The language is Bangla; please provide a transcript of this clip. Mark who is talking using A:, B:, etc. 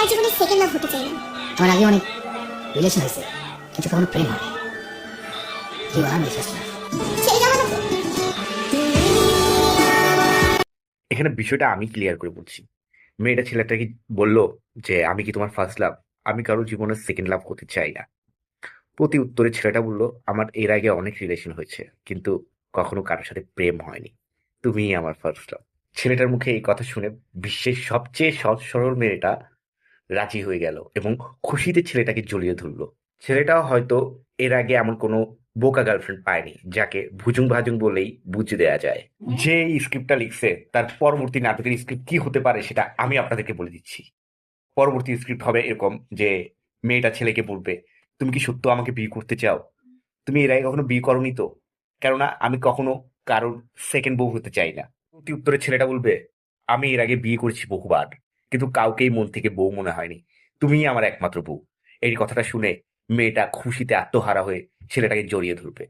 A: আর জীবনে সেকেন্ড লাভ হতে চাই না
B: আমার আগে অনেক রিলেশন হয়েছে কিন্তু কখনো প্রেম হয় কি আর না
C: এখানে বিষয়টা আমি ক্লিয়ার করে বলছি। মেয়েটা ছেলেটাকে বলল যে আমি কি তোমার ফার্স্ট লাভ আমি কারও জীবনে সেকেন্ড লাভ করতে চাই না। প্রতি উত্তরে ছেলেটা বলল আমার এর আগে অনেক রিলেশন হয়েছে কিন্তু কখনো কারোর সাথে প্রেম হয়নি। তুমিই আমার ফার্স্ট লাভ ছেলেটার মুখে এই কথা শুনে বিশ্বের সবচেয়ে সহজ সরল মেয়েটা রাজি হয়ে গেল এবং খুশিতে ছেলেটাকে জড়িয়ে ধরলো। ছেলেটাও হয়তো এর আগে এমন কোনো বোকা গার্লফ্রেন্ড পায়নি, যাকে ভুজুং ভাজুং বলেই বুঝে দেয়া যায়। যে স্ক্রিপ্টটা লিখছে, তার পরবর্তী নাটকের স্ক্রিপ্ট কি হতে পারে সেটা আমি আপনাদেরকে বলে দিচ্ছি। পরবর্তী স্ক্রিপ্ট হবে এরকম যে, মেয়েটা ছেলেকে বলবে, তুমি কি সত্য আমাকে বিয়ে করতে চাও? তুমি এর আগে কখনো বিয়ে করনি তো? কেননা আমি কখনো কারোর সেকেন্ড বউ হতে চাই না। প্রতি উত্তরে ছেলেটা বলবে, আমি এর আগে বিয়ে করেছি বহুবার। কিন্তু কাউকেই মন থেকে বউ মনে হয়নি। তুমি আমার একমাত্র বউ। এই কথাটা শুনে মেয়েটা খুশিতে আত্মহারা হয়ে ছেলেটাকে জড়িয়ে ধরবে।